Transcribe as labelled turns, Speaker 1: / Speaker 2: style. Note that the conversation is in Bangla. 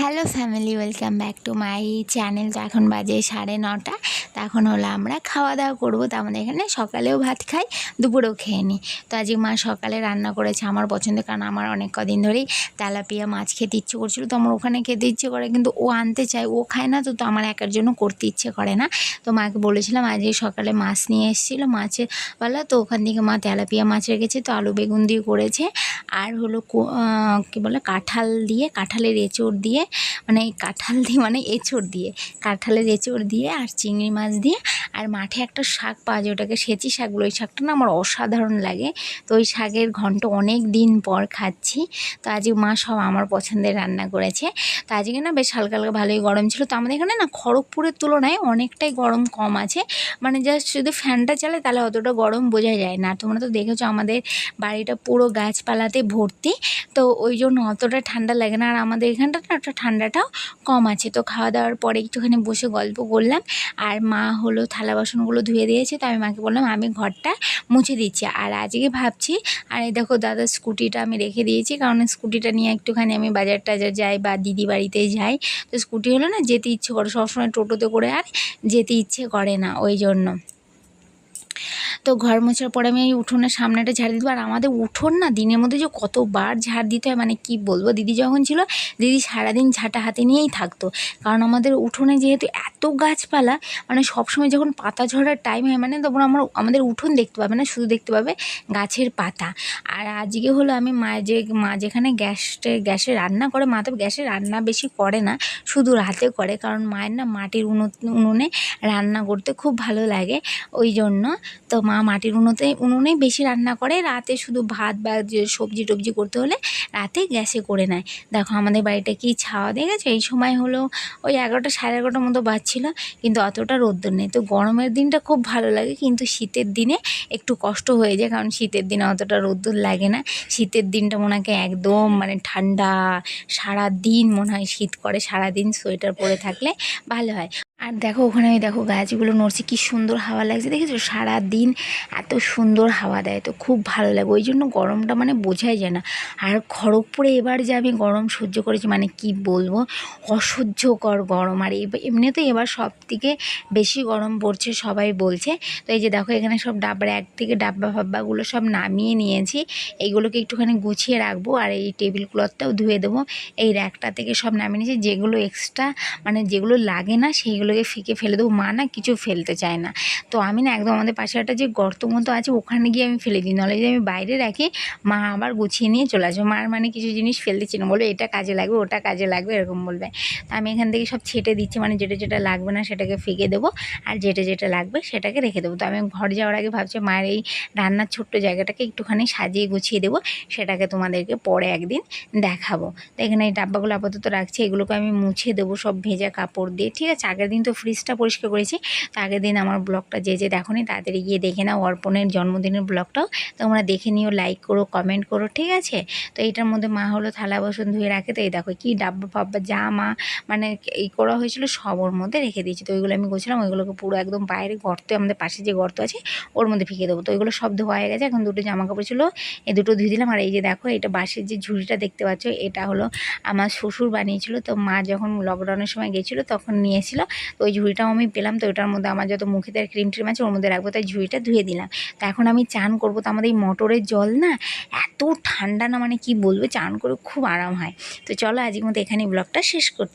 Speaker 1: Hello family welcome back to my channel তো এখন বাজে সাড়ে নটা। তো এখন হলো আমরা খাওয়া দাওয়া করব। তো আমাদের এখানে সকালেও ভাত খাই, দুপুরেও খেয়ে নিই। তো আজকে মা সকালে রান্না করেছে আমার পছন্দ কারণ আমার অনেক কদিন ধরেই তেলাপিয়া মাছ খেতে ইচ্ছে করছিল। তো আমার ওখানে খেতে ইচ্ছে করে, কিন্তু ও আনতে চায়, ও খায় না। তো তো আমার একার জন্য করতে ইচ্ছে করে না। তো মাকে বলেছিলাম, আজকে সকালে মাছ নিয়ে এসেছিল, মাছের বেলা তো ওখান থেকে মা তেলাপিয়া মাছ রেখেছে, তো আলু বেগুন দিয়ে করেছে। আর হলো কী বলে, কাঁঠাল দিয়ে, কাঁঠালের এঁচড় দিয়ে মানে কাঁঠাল দিয়ে মানে এঁচড় দিয়ে, কাঁঠালের এঁচড় দিয়ে আর চিংড়ি মাছ দিয়ে আর মাঠে একটা শাক পাওয়া যায়, ওটাকে সেচি শাক বলে। ওই শাকটা না আমার অসাধারণ লাগে। তো ওই শাকের ঘন্ট অনেক দিন পর খাচ্ছি। তো আজকে মা সব আমার পছন্দের রান্না করেছে। তো আজকে না বেশ হালকা হালকা ভালোই গরম ছিল। তো আমাদের এখানে না খড়গপুরের তুলনায় অনেকটাই গরম কম আছে। মানে জাস্ট শুধু ফ্যানটা চালে তাহলে অতটা গরম বোঝা যায় না। তোমরা তো দেখেছ আমাদের বাড়িটা পুরো গাছপালাতে ভর্তি। তো ওই জন্য অতটা ঠান্ডা লাগে না। আর আমাদের এখানটা না একটা ঠান্ডাটাও কম আছে। তো খাওয়া দাওয়ার পরে একটুখানি বসে গল্প করলাম আর মা হলো থালা বাসনগুলো ধুয়ে দিয়েছে তো আমি মাকে বললাম, আমি ঘরটা মুছে দিচ্ছি। আর আজকে ভাবছি, আর এই দেখো দাদার স্কুটিটা আমি রেখে দিয়েছি, কারণ স্কুটিটা নিয়ে একটুখানি আমি বাজার টাজার যাই বা দিদি বাড়িতে যাই। তো স্কুটি হলো না, যেতে ইচ্ছে করে, সবসময় টোটোতে করে আর যেতে ইচ্ছে করে না, ওই জন্য। তো ঘর মোছার পরে আমি উঠোনের সামনেটা ঝাড় দিতে আর আমাদের উঠোন না দিনের মধ্যে যে কতবার ঝাড় দিতে হয় মানে কি বলব? দিদি যখন ছিল, দিদি সারাদিন ঝাঁটা হাতে নিয়েই থাকতো। কারণ আমাদের উঠোনে যেহেতু এত গাছপালা মানে সবসময় যখন পাতা ঝরার টাইম হয় মানে তখন আমার আমাদের উঠোন দেখতে পাবে না, শুধু দেখতে পাবে গাছের পাতা। আর আজকে হলো আমি মা যে, মা যেখানে গ্যাসটে গ্যাসে রান্না করে, মা তো গ্যাসে রান্না বেশি করে না, শুধু রাতে করে। কারণ মায়ের না মাটির উনো উনুনে রান্না করতে খুব ভালো লাগে। ওই জন্য তো মা মাটির উনুতে উনুনেই বেশি রান্না করে। রাতে শুধু ভাত বা সবজি টবজি করতে হলে রাতে গ্যাসে করে নেয়। দেখো আমাদের বাড়িটা কি ছাওয়া দিয়ে গেছে এই সময় হলো ওই এগারোটা সাড়ে এগারোটার মতো বাজছিল, কিন্তু অতটা রোদ্দুর নেই। তো গরমের দিনটা খুব ভালো লাগে, কিন্তু শীতের দিনে একটু কষ্ট হয়ে যায়, কারণ শীতের দিনে অতটা রোদ্দুর লাগে না। শীতের দিনটা মনে হয় একদম মানে ঠান্ডা সারা দিন মনে হয় শীত করে সারা দিন সোয়েটার পরে থাকলে ভালো হয়। আর দেখো ওখানে ওই দেখো গাছগুলো নড়ছে, কি সুন্দর হাওয়া লাগছে। দেখেছ? সারা দিন এত সুন্দর হাওয়া দেয়, তো খুব ভালো লাগে। ওই জন্য গরমটা মানে বোঝাই যায় না। আর খড়গপুরে এবার যে আমি গরম সহ্য করেছি মানে কি বলব? অসহ্যকর গরম। আর এব- এমনিতেই এবার সব থেকে বেশি গরম পড়ছে সবাই বলছে। তো এই যে দেখো, এখানে সব ডাব্বা এক থেকে ডাব্বা ফাব্বাগুলো সব নামিয়ে নিয়েছি। এইগুলোকে একটুখানি গুছিয়ে রাখব আর এই টেবিল ক্লথটাও ধুয়ে দেবো। এই র্যাকটা থেকে সব নামিয়ে নিয়েছি। যেগুলো এক্সট্রা মানে যেগুলো লাগে না সেইগুলোকে ফিকে ফেলে দেবো। মা না কিছু ফেলতে চায় না। তো আমি না একদম আমাদের পাশে একটা যে গর্ত মতো আছে, ওখানে গিয়ে আমি ফেলে দিই। নাহলে যদি আমি বাইরে রাখি, মা আবার গুছিয়ে নিয়ে চলে আসবে। মার মানে কিছু জিনিস ফেলতে চিনি বলবে, এটা কাজে লাগবে, ওটা কাজে লাগবে, এরকম বলবে। তো আমি এখান থেকে সব ছেটে দিচ্ছি। মানে যেটা যেটা লাগবে না সেটাকে ফেঁকে দেবো। আর যেটা যেটা লাগবে সেটাকে রেখে দেবো। তো আমি ঘর যাওয়ার আগে ভাবছি, মায়ের এই রান্নার ছোট্ট জায়গাটাকে একটুখানি সাজিয়ে গুছিয়ে দেবো। সেটাকে তোমাদেরকে পরে একদিন দেখাবো। তো এখানে এই ডাব্বাগুলো আপাতত রাখছি। এগুলোকে আমি মুছে দেবো সব ভেজা কাপড় দিয়ে। ঠিক আছে, আগের দিন তো ফ্রিজটা পরিষ্কার করেছি, তো আগের দিন আমার ব্লগটা যে যে দেখো নি তাড়াতাড়ি গিয়ে দেখে নাও অর্পণের জন্মদিনের ব্লগটাও তোমরা দেখে নিও লাইক করো কমেন্ট করো, ঠিক আছে? তো এইটার মধ্যে মা হলো থালা বাসন ধুয়ে রাখে, তো এই দেখো কি ডাব্বা ফাব্বা যা মা মানে এই করা হয়েছিল সব ওর মধ্যে রেখে দিয়েছি। তো ওইগুলো আমি গোছিলাম, ওইগুলোকে পুরো একদম বাইরে গর্ত, আমাদের পাশে যে গর্ত আছে ওর মধ্যে ফিকে দেবো। তো ওইগুলো সব ধোয়া হয়ে গেছে, এখন দুটো জামা কাপড় ছিল, এই দুটো ধুয়ে দিলাম। আর এই যে দেখো এটা বাঁশের যে ঝুড়িটা দেখতে পাচ্ছ, এটা হলো আমার শ্বশুর বানিয়েছিল। তো মা যখন লকডাউনের সময় গেছিল, তখন নিয়েছিল তো ওই ঝুড়িটাও আমি পেলাম, তো ওটার মধ্যে আমার যত মুখে তার ক্রিম ট্রিম আছে ওর মধ্যে রাখব, তাই ঝুড়িটা ধুয়ে দিলাম। তো এখন আমি চান করব, তো আমাদের এই মটরের জল না এত ঠান্ডা না মানে কি বলব, চান করে খুব আরাম হয়। তো চলো আজকের মতো এখানেই ব্লগটা শেষ করছি।